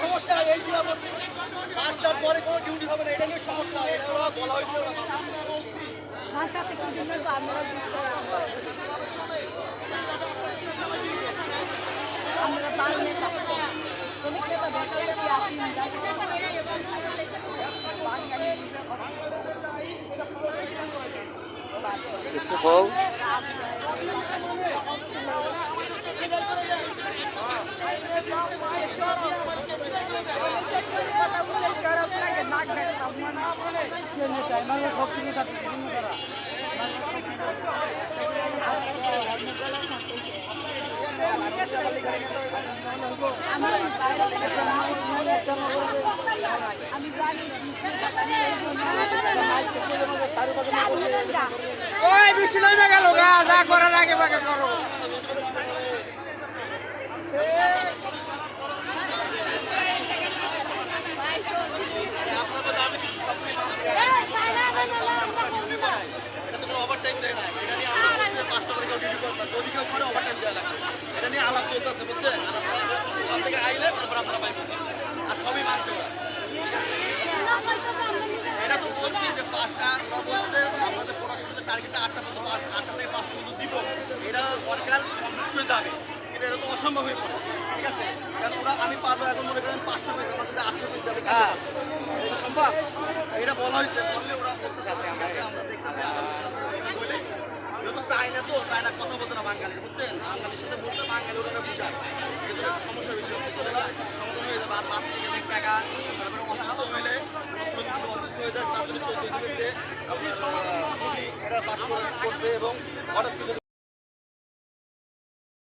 সমস্যা এই যে পাঁচটার পরে কোনো ডিউটি হবে না, এটা নিয়ে সমস্যা এটা ওরা বলা হয়েছে আমরা পারলে আমি জানি ওই বৃষ্টি নামে গেল গা যা করার আগে বাগে করো আপনাদের দাবি কিন্তু সবই মানছে ডিউটি করায় এটা তো কোনো ওভারটাইম দেয় না এটা নিয়ে আলাপ হচ্ছে পাঁচটা করে কেউ ডিউটি করবে না যদি কেউ করে ওভারটাইম দেওয়া লাগবে এটা নিয়ে আলাপ চলতেছে বুঝছেন আলাপটা ওখান থেকে আইলে তারপর আপনারা পাইবেন আর সবই মানছে ওরা এটা তো বলছি যে পাঁচটা ওরা বলছে যে আমাদের প্রোডাকশনের টার্গেটটা আটটা পর্যন্ত পাঁচ আটটা থেকে পাঁচটা পর্যন্ত দিব। এটা সরকার কমপ্লিট করে যাবে। এটা তো অসম্ভব হয়ে পড়ে। ঠিক আছে? কারণ ওরা আমি পারব এখন মনে করেন পাঁচশো পিস আমার যদি আটশো পিস যাবে এটা সম্ভব? এটা বলা হয়েছে বললে ওরা আমরা দেখতেছি বলে? যেহেতু চায়না তো চায়না কথা বলতে না বাঙালি বুঝছেন? বাঙালির সাথে বলতে বাঙালি ওরা বুঝায়। সমস্যা বেশি ওরা সমাধান হয়ে যাবে আর অনেক টাকা তারপরে অসুস্থ হইলে অসুস্থ হয়ে যায় তার জন্য চৌদ্দ পাশ করবে এবং হঠাৎ